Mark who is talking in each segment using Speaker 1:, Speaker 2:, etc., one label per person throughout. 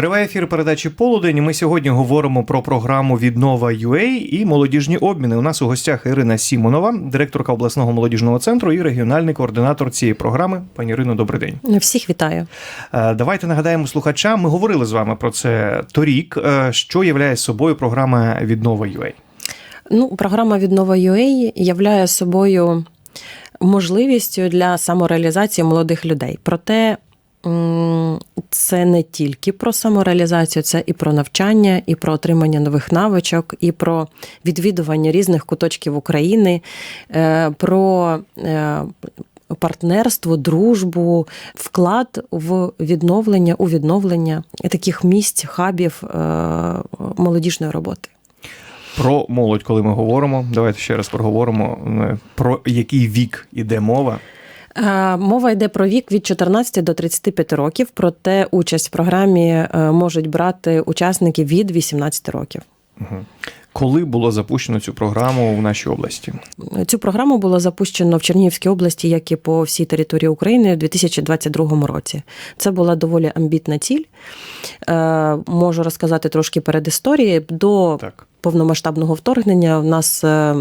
Speaker 1: Триває ефір передачі Полудень. Ми сьогодні говоримо про програму Віднова UA і молодіжні обміни. У нас у гостях Ірина Сімонова, директорка обласного молодіжного центру і регіональний координатор цієї програми. Пані Ірино, добрий день.
Speaker 2: Всіх вітаю.
Speaker 1: Е, Давайте нагадаємо слухачам. Ми говорили з вами про це торік. Е, Що являє собою програма Віднова UA?
Speaker 2: Ну, програма Віднова UA являє собою можливістю для самореалізації молодих людей. Проте це не тільки про самореалізацію, це і про навчання, і про отримання нових навичок, і про відвідування різних куточків України, е, про е, партнерство, дружбу, вклад в відновлення, у відновлення таких місць, хабів е, молодіжної роботи.
Speaker 1: Про молодь, коли ми говоримо, давайте ще раз проговоримо про який вік іде мова.
Speaker 2: Е, Мова йде про вік від 14 до 35 років, проте участь в програмі е, можуть брати учасники від 18 років.
Speaker 1: Коли було запущено цю програму в нашій області?
Speaker 2: Цю програму було запущено в Чернігівській області, як і по всій території України у 2022 році. Це була доволі амбітна ціль. Е, Можу розказати трошки перед історією. До
Speaker 1: Так.
Speaker 2: повномасштабного вторгнення в нас е,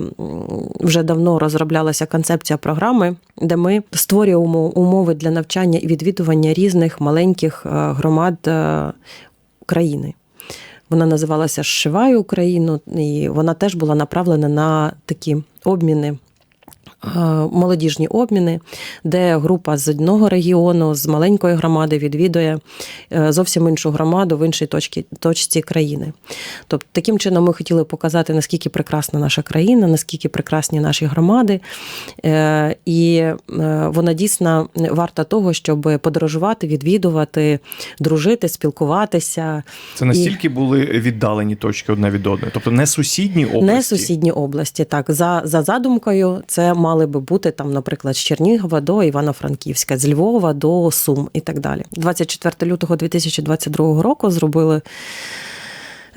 Speaker 2: вже давно розроблялася концепція програми, де ми створюємо умови для навчання і відвідування різних маленьких е, громад країни. Вона називалася Шиваю Україну, і вона теж була направлена на такі обміни. Е, Молодіжні обміни, де група з одного регіону, з маленької громади відвідує е, зовсім іншу громаду в іншій точці, точці країни. Тобто, таким чином ми хотіли показати, наскільки прекрасна наша країна, наскільки прекрасні наші громади. Е, І вона дійсно варта того, щоб подорожувати, відвідувати, дружити, спілкуватися.
Speaker 1: Це настільки були віддалені точки одна від одної, тобто не сусідні області.
Speaker 2: Не сусідні області. Так, за, за задумкою, це мали би бути там, наприклад, з Чернігова до Івано-Франківська, з Львова до Сум і так далі. 24 лютого 2022 року зробили.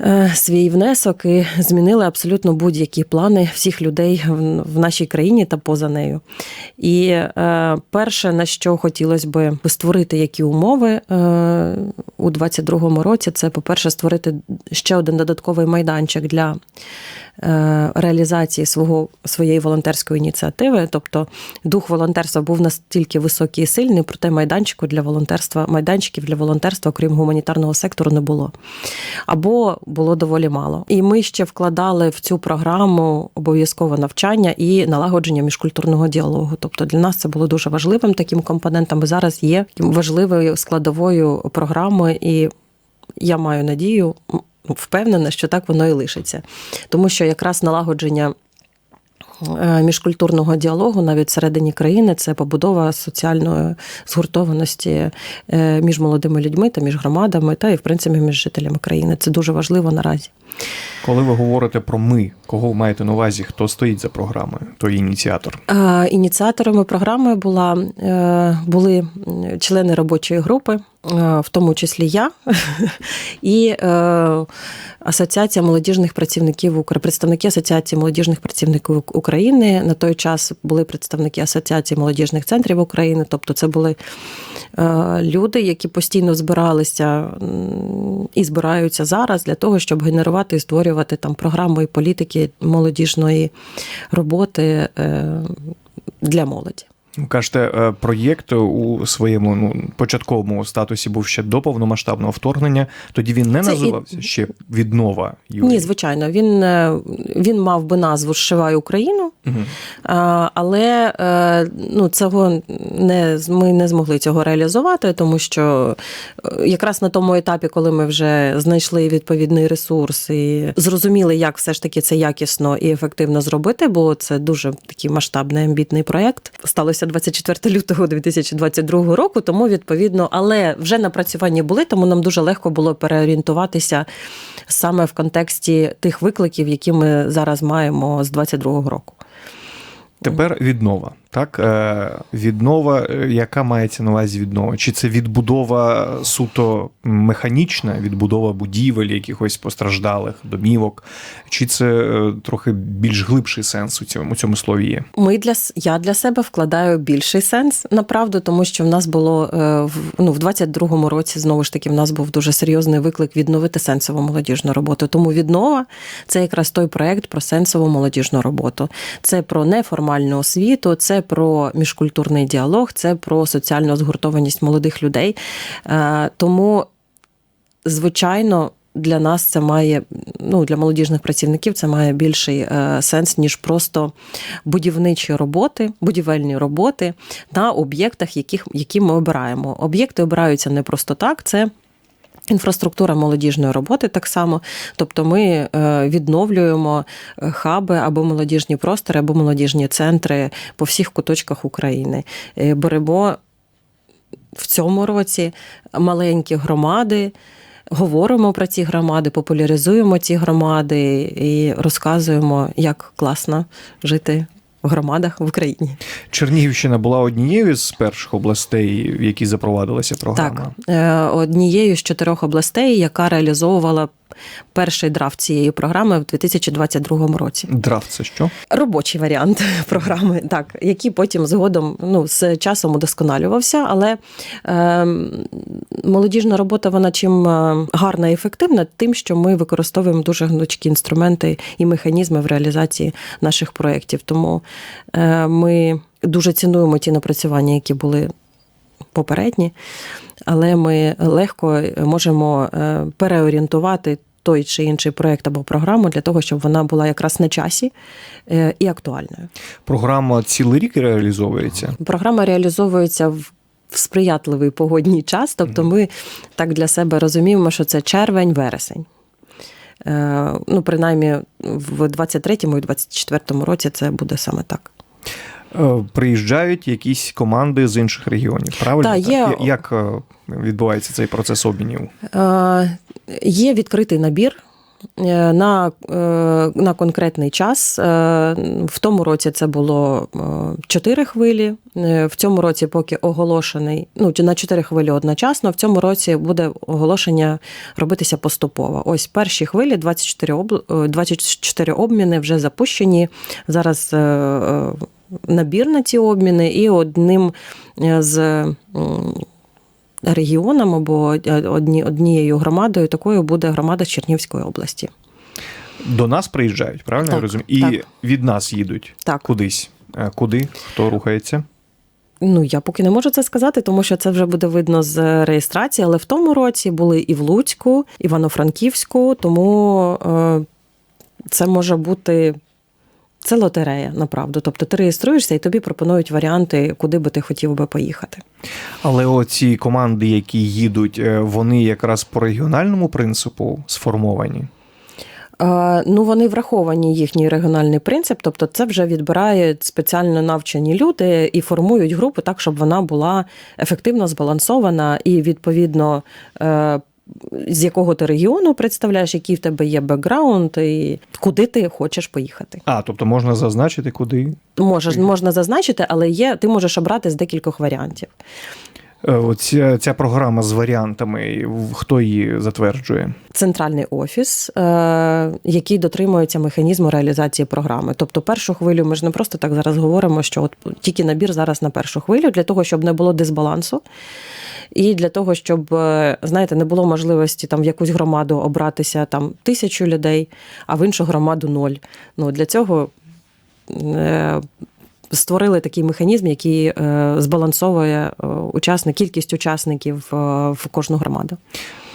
Speaker 2: е, Свій внесок і змінили абсолютно будь-які плани всіх людей в нашій країні та поза нею. І е, перше, на що хотілося би створити які умови е, у 2022 році, це, по-перше, створити ще один додатковий майданчик для реалізації свого своєї волонтерської ініціативи. Тобто дух волонтерства був настільки високий і сильний, проте майданчику для волонтерства, майданчиків для волонтерства, крім гуманітарного сектору, не було. Або було доволі мало. І ми ще вкладали в цю програму обов'язкове навчання і налагодження міжкультурного діалогу. Тобто для нас це було дуже важливим таким компонентом. І зараз є важливою складовою програми, і я маю надію, впевнена, що так воно і лишиться. Тому що якраз налагодження. е, Міжкультурного діалогу навіть всередині країни це побудова соціальної згуртованості е, між молодими людьми та між громадами, та і в принципі між жителями країни. Це дуже важливо наразі.
Speaker 1: Коли ви говорите про ми, кого ви маєте на увазі, хто стоїть за програмою, той ініціатор?
Speaker 2: Е, Ініціаторами програми була, е, були члени робочої групи, е, в тому числі я, і е, Асоціація молодіжних працівників України, представники Асоціації молодіжних працівників України. На той час були представники Асоціації молодіжних центрів України. Тобто, це були люди, які постійно збиралися і збираються зараз для того, щоб генерувати і створювати там програми і політики молодіжної роботи е, для молоді.
Speaker 1: Кажете, е, проєкт у своєму ну, початковому статусі був ще до повномасштабного вторгнення. Тоді він не
Speaker 2: Це і-
Speaker 1: називався ще віднова UA?
Speaker 2: Ні, звичайно, він, е, він мав би назву Зшивай Україну, а, але е, ну, цього не, ми не змогли цього реалізувати, тому що якраз на тому етапі, коли ми вже знайшли відповідний ресурс і зрозуміли, як все ж таки це якісно і ефективно зробити, бо це дуже такий масштабний амбітний проєкт. Сталося 24 лютого 2022 року, тому відповідно, але вже напрацювання були, тому нам дуже легко було переорієнтуватися саме в контексті тих викликів, які ми зараз маємо з 22-го року.
Speaker 1: Тепер віднова. Так, е, віднова, е, яка мається на увазі віднова? Чи це відбудова суто механічна, відбудова будівель, якихось постраждалих домівок, чи це е, трохи більш глибший сенс у цьому, у цьому слові є?
Speaker 2: Ми для я для себе вкладаю більший сенс направду, тому що в нас було ну в 22-му році знову ж таки в нас був дуже серйозний виклик відновити сенсову молодіжну роботу. Тому віднова це якраз той проект про сенсову молодіжну роботу. Це про неформальну освіту, це про міжкультурний діалог, це про соціальну згуртованість молодих людей. Е, Тому, звичайно. Для нас це має ну для молодіжних працівників це має більший е, сенс ніж просто будівничі роботи, будівельні роботи на об'єктах, яких які ми обираємо. Об'єкти обираються не просто так. Це Інфраструктура молодіжної роботи так само, тобто ми е, відновлюємо е, хаби або молодіжні простори, або молодіжні центри по всіх куточках України. Е, Беремо в цьому році маленькі громади. Говоримо про ці громади, популяризуємо ці громади і розказуємо, як класно жити громадах в Україні.
Speaker 1: Чернігівщина була однією з перших областей, в які запровадилася програма.
Speaker 2: Так, е, однією з чотирьох областей, яка реалізовувала перший драфт цієї програми в 2022 році.
Speaker 1: Драфт це що?
Speaker 2: Робочий варіант програми, так, який потім згодом ну, з часом удосконалювався, але е, молодіжна робота вона чим е, гарна і ефективна, тим, що ми використовуємо дуже гнучкі інструменти і механізми в реалізації наших проєктів. Тому е, ми дуже цінуємо ті напрацювання, які були попередні, але ми легко можемо е, переорієнтувати той чи інший проект або програму для того, щоб вона була якраз на часі е, і актуальною.
Speaker 1: Програма цілий рік реалізовується.
Speaker 2: Програма реалізовується в. В сприятливий погодній час, тобто ми так для себе розуміємо, що це червень-вересень. Е, Ну, принаймні, в 23-му і 24-му році це буде саме так.
Speaker 1: Е, Приїжджають якісь команди з інших регіонів. Правильно?
Speaker 2: Так, є-
Speaker 1: Як е, відбувається цей процес обмінів?
Speaker 2: Е, Є відкритий набір. На, на конкретний час. В тому році це було чотири хвилі. В цьому році, поки оголошений, ну на чотири хвилі одночасно. В цьому році буде оголошення робитися поступово. Ось перші хвилі, 24, об, е, 24 обміни вже запущені. Зараз набір на ці обміни, і одним е, з регіоном або е, одні, однією громадою такою буде громада Чернівської області.
Speaker 1: До нас приїжджають, правильно я розумію? І
Speaker 2: так.
Speaker 1: від нас їдуть
Speaker 2: Так.
Speaker 1: кудись. Е, Куди? Хто рухається?
Speaker 2: Ну, я поки не можу це сказати, тому що це вже буде видно з реєстрації, але в тому році були і в Луцьку, Івано-Франківську, тому це може бути. Це лотерея, направду. Тобто ти реєструєшся і тобі пропонують варіанти, куди би ти хотів би поїхати.
Speaker 1: Але оці команди, які їдуть, е, вони якраз по регіональному принципу сформовані.
Speaker 2: Е, Ну, вони враховані їхній регіональний принцип, тобто це вже відбирають спеціально навчені люди і формують групу так, щоб вона була ефективно збалансована і відповідно. З якого ти регіону представляєш, який в тебе є бекграунд, і куди ти хочеш поїхати.
Speaker 1: А, тобто можна зазначити, куди.
Speaker 2: Можеш, можна зазначити, але є, ти можеш обрати з декількох варіантів.
Speaker 1: Е, Оця ця програма з варіантами, хто її затверджує?
Speaker 2: Центральний офіс, е, який дотримується механізму реалізації програми. Тобто, першу хвилю ми ж не просто так зараз говоримо, що от тільки набір зараз на першу хвилю, для того, щоб не було дисбалансу. І для того, щоб, е, знаєте, не було можливості там в якусь громаду обратися там тисячу людей, а в іншу громаду ноль. Ну, для цього створили такий механізм, який е, збалансовує е, учасник, кількість учасників е, в кожну громаду.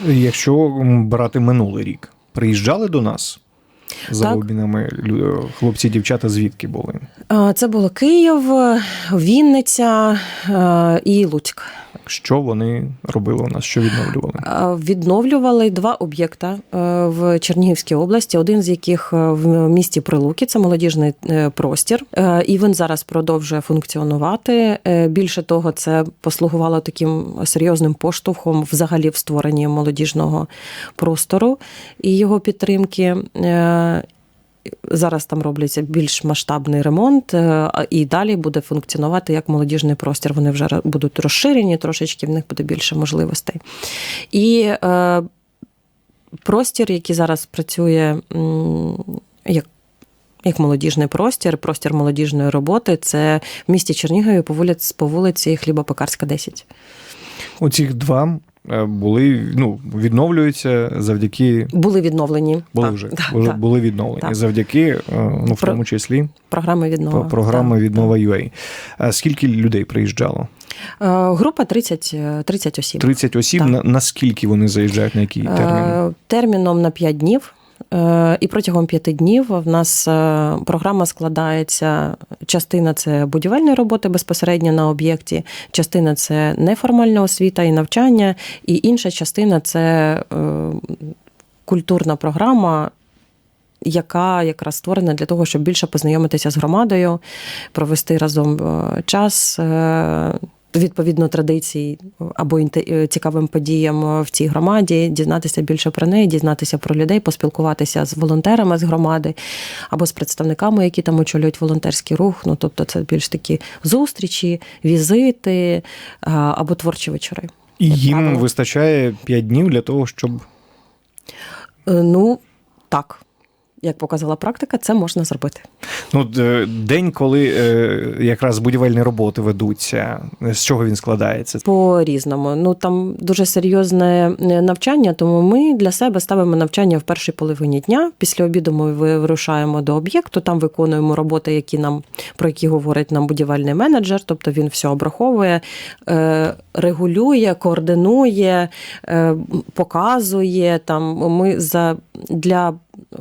Speaker 1: Якщо брати минулий рік, приїжджали до нас за
Speaker 2: Так.
Speaker 1: обмінами хлопці, дівчата, звідки були?
Speaker 2: Це було Київ, Вінниця і Луцьк.
Speaker 1: Що вони робили у нас, що відновлювали?
Speaker 2: Е, Відновлювали два об'єкта е, в Чернігівській області, один з яких е, в місті Прилуки, це молодіжний простір, і він зараз продовжує функціонувати. Більше того, це послугувало таким серйозним поштовхом взагалі в створенні молодіжного простору і його підтримки. Зараз там робляться більш масштабний ремонт, е, і далі буде функціонувати як молодіжний простір. Вони вже будуть розширені трошечки, в них буде більше можливостей. І е, простір, який зараз працює як. Як молодіжний простір, простір молодіжної роботи, це в місті Чернігові по вулиці, по вулиці Хлібопекарська, 10.
Speaker 1: Оці два були ну, відновлюються завдяки.
Speaker 2: Були відновлені.
Speaker 1: Були
Speaker 2: Так,
Speaker 1: вже
Speaker 2: так,
Speaker 1: були,
Speaker 2: так.
Speaker 1: були відновлені
Speaker 2: Так.
Speaker 1: завдяки, е, ну, в
Speaker 2: Про-
Speaker 1: тому числі,
Speaker 2: Програми віднова.
Speaker 1: програми
Speaker 2: так,
Speaker 1: віднова UA. А Скільки людей приїжджало?
Speaker 2: Е, Група 30, е, 30 осіб.
Speaker 1: 30 осіб.
Speaker 2: Так.
Speaker 1: На, наскільки вони заїжджають, на який термін?
Speaker 2: Е, Терміном на 5 днів. Е, І протягом п'яти днів в нас е, програма складається. Частина це будівельні роботи безпосередньо на об'єкті, частина це неформальна освіта і навчання, і інша частина це е, культурна програма. Яка якраз створена для того, щоб більше познайомитися з громадою, провести разом час, відповідно традицій або е, цікавим подіям в цій громаді, дізнатися більше про неї, дізнатися про людей, поспілкуватися з волонтерами з громади або з представниками, які там очолюють волонтерський рух. Ну тобто, це більш такі зустрічі, візити або творчі вечори.
Speaker 1: І їм
Speaker 2: правило.
Speaker 1: вистачає 5 днів для того, щоб
Speaker 2: Е, Ну так. Як показала практика, це можна зробити.
Speaker 1: ну, день, коли е, якраз будівельні роботи ведуться, з чого він складається?
Speaker 2: По-різному. Ну там дуже серйозне е, навчання, тому ми для себе ставимо навчання в першій половині дня. Після обіду ми вирушаємо до об'єкту, там виконуємо роботи, які нам про які говорить нам будівельний менеджер. Тобто він все обраховує, е, регулює, координує, показує. Там ми за для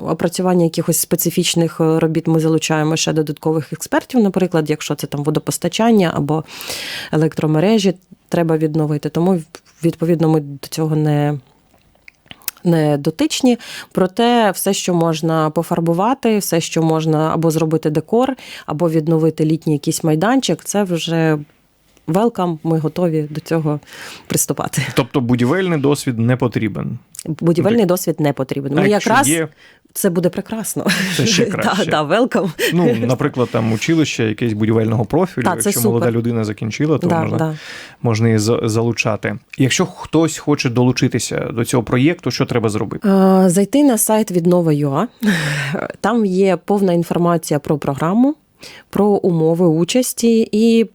Speaker 2: опрацювання якихось специфічних е, робіт ми залучаємо ще додаткових експертів, наприклад, якщо це там водопостачання або електромережі треба відновити. Тому відповідно ми до цього не. Не дотичні, проте все, що можна пофарбувати, все, що можна або зробити декор, або відновити літній якийсь майданчик, це вже велкам. Ми готові до цього приступати.
Speaker 1: Тобто будівельний досвід не потрібен.
Speaker 2: Будівельний досвід не потрібен. Ми якраз
Speaker 1: є,
Speaker 2: це буде прекрасно.
Speaker 1: Це ще краще.
Speaker 2: Да, да,
Speaker 1: ну, наприклад, там училище якесь будівельного профілю,
Speaker 2: це
Speaker 1: якщо
Speaker 2: супер.
Speaker 1: молода людина закінчила, то
Speaker 2: Да,
Speaker 1: можна,
Speaker 2: да.
Speaker 1: можна її за- залучати. Якщо хтось хоче долучитися до цього проєкту, що треба зробити?
Speaker 2: Зайти на сайт віднова.ua. Там є повна інформація про програму, про умови участі і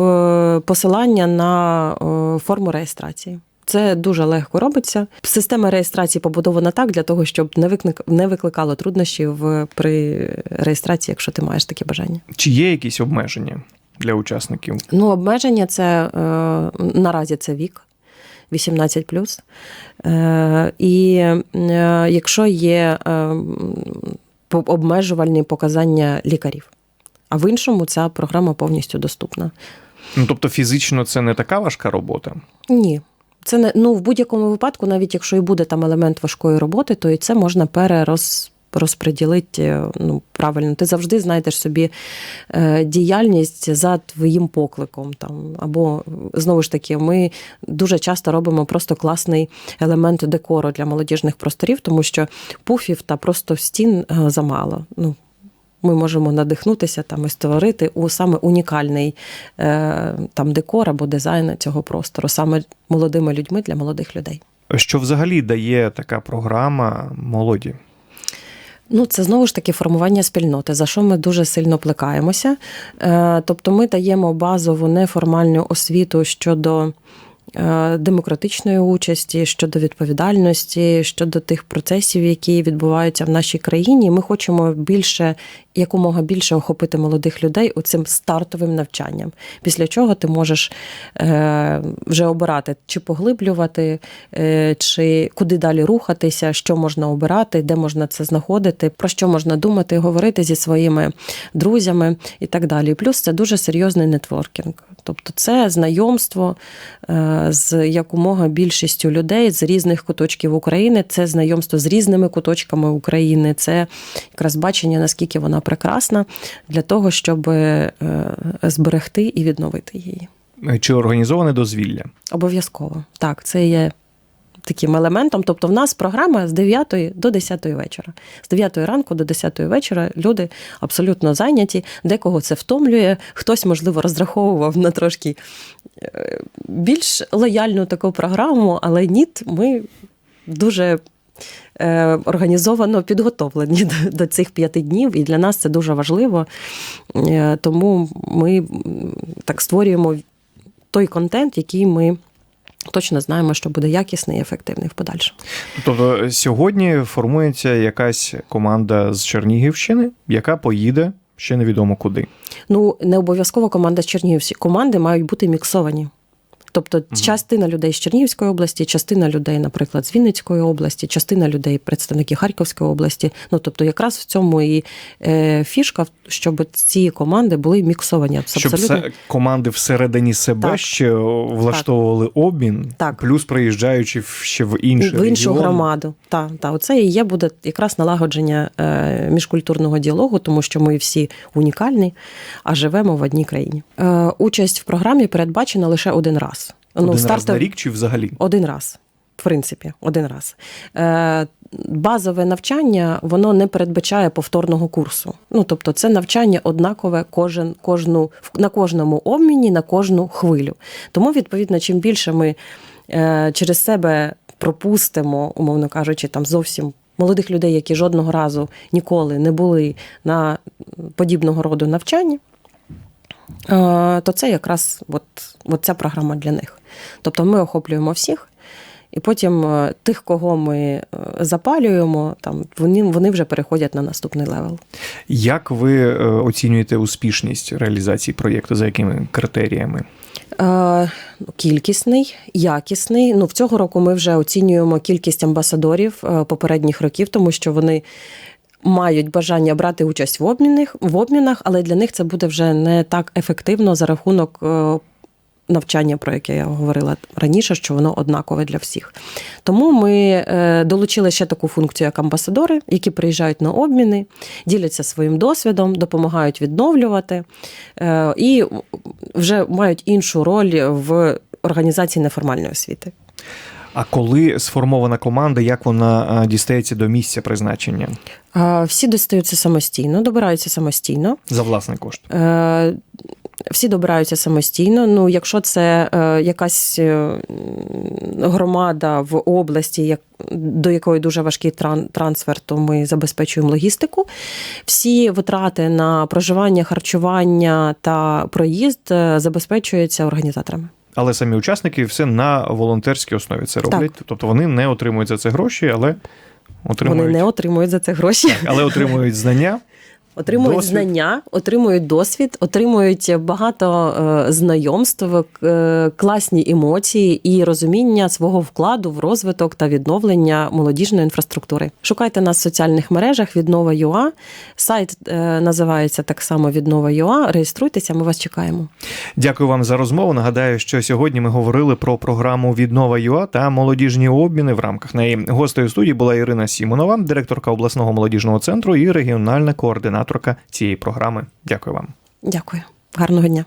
Speaker 2: е, посилання на е, форму реєстрації. Це дуже легко робиться. Система реєстрації побудована так для того, щоб не не викликало труднощів при реєстрації, якщо ти маєш таке бажання.
Speaker 1: Чи є якісь обмеження для учасників?
Speaker 2: Ну, обмеження це е, наразі це вік. 18 Е, І е, якщо є е, обмежувальні показання лікарів. А в іншому ця програма повністю доступна.
Speaker 1: Ну тобто фізично це не така важка робота.
Speaker 2: Ні. Це не ну в будь-якому випадку, навіть якщо і буде там елемент важкої роботи, то і це можна перероз. Розподілити ну, правильно. Ти завжди знайдеш собі е, діяльність за твоїм покликом. Там. Або знову ж таки, ми дуже часто робимо просто класний елемент декору для молодіжних просторів, тому що пуфів та просто стін е, замало. Ну, ми можемо надихнутися там і створити у саме унікальний е, там декор або дизайн цього простору, саме молодими людьми для молодих людей.
Speaker 1: Що взагалі дає така програма молоді?
Speaker 2: Ну, це знову ж таки формування спільноти, за що ми дуже сильно плекаємося. Е, Тобто ми даємо базову неформальну освіту щодо е, демократичної участі, щодо відповідальності, щодо тих процесів, які відбуваються в нашій країні. Ми хочемо більше, якомога більше охопити молодих людей цим стартовим навчанням. Після чого ти можеш е, вже обирати, чи поглиблювати, е, чи куди далі рухатися, що можна обирати, де можна це знаходити, про що можна думати, говорити зі своїми друзями і так далі. Плюс це дуже серйозний нетворкінг. Тобто це знайомство е, з якомога більшістю людей з різних куточків України, це знайомство з різними куточками України, це якраз бачення, наскільки вона прекрасна для того, щоб е, зберегти і відновити її.
Speaker 1: Чи організоване дозвілля?
Speaker 2: Обов'язково. Так, це є таким елементом. Тобто, в нас програма з 9 до 10 вечора. З 9 ранку до 10 вечора люди абсолютно зайняті. Декого це втомлює, хтось, можливо, розраховував на трошки е, більш лояльну таку програму, але ні, ми дуже. Е, Організовано підготовлені до, цих п'яти днів, і для нас це дуже важливо. Е, Тому ми так створюємо той контент, який ми точно знаємо, що буде якісний і ефективний в подальшому.
Speaker 1: Тобто сьогодні формується якась команда з Чернігівщини, яка поїде ще невідомо куди.
Speaker 2: Ну, не обов'язково команда з Чернігівської. Команди мають бути міксовані. Тобто частина людей з Чернігівської області, частина людей, наприклад, з Вінницької області, частина людей, представники Харківської області. Ну тобто, якраз в цьому і е, фішка, щоб ці команди були міксовані.
Speaker 1: Щоб
Speaker 2: Абсолютно.
Speaker 1: все, команди всередині себе
Speaker 2: Так.
Speaker 1: ще влаштовували обмін,
Speaker 2: Так.
Speaker 1: плюс приїжджаючи ще в інший
Speaker 2: в іншу
Speaker 1: регіон.
Speaker 2: громаду. Так, та, оце і є буде якраз налагодження е, міжкультурного діалогу, тому що ми всі унікальні, а живемо в одній країні. Е, участь в програмі передбачена лише один раз.
Speaker 1: Один раз
Speaker 2: стартов-
Speaker 1: на рік чи взагалі?
Speaker 2: Один раз. В принципі, один раз. Е, базове навчання воно не передбачає повторного курсу. Ну тобто, це навчання однакове кожен, кожну, на кожному обміні, на кожну хвилю. Тому, відповідно, чим більше ми е, через себе пропустимо, умовно кажучи, там зовсім. Молодих людей, які жодного разу ніколи не були на подібного роду навчанні, то це якраз от, от ця програма для них. Тобто ми охоплюємо всіх, і потім е, тих, кого ми е, запалюємо, там вони, вони вже переходять на наступний левел.
Speaker 1: Як ви е, оцінюєте успішність реалізації проєкту? За якими критеріями?
Speaker 2: Е, ну, Кількісний, якісний. Ну, в цього року ми вже оцінюємо кількість амбасадорів е, попередніх років, тому що вони мають бажання брати участь в обмінах, в обмінах, але для них це буде вже не так ефективно за рахунок. е, Навчання, про яке я говорила раніше, що воно однакове для всіх. Тому ми е, долучили ще таку функцію, як амбасадори, які приїжджають на обміни, діляться своїм досвідом, допомагають відновлювати е, і вже мають іншу роль в організації неформальної освіти.
Speaker 1: А коли сформована команда, як вона дістається до місця призначення
Speaker 2: Всі достаються самостійно, добираються самостійно.
Speaker 1: за власний кошт?
Speaker 2: Е, Всі добираються самостійно. Ну, якщо це е, якась е, громада в області, як, до якої дуже важкий тран, трансфер, то ми забезпечуємо логістику. Всі витрати на проживання, харчування та проїзд забезпечуються організаторами.
Speaker 1: Але самі учасники все на волонтерській основі це роблять. Тобто вони не отримують за це гроші, але отримують,
Speaker 2: Вони не отримують за це гроші.
Speaker 1: але отримують знання.
Speaker 2: Отримують
Speaker 1: Досвід.
Speaker 2: знання, отримують досвід, отримують багато е, знайомств, е, класні емоції і розуміння свого вкладу в розвиток та відновлення молодіжної інфраструктури. Шукайте нас в соціальних мережах Віднова.ua. Сайт е, називається так само Віднова.ua. Реєструйтеся, ми вас чекаємо.
Speaker 1: Дякую вам за розмову. Нагадаю, що сьогодні ми говорили про програму Віднова ЮА та молодіжні обміни. В рамках неї гостею студії була Ірина Сімонова, директорка обласного молодіжного центру і регіональна координаторка цієї програми. Дякую вам.
Speaker 2: Дякую, гарного дня.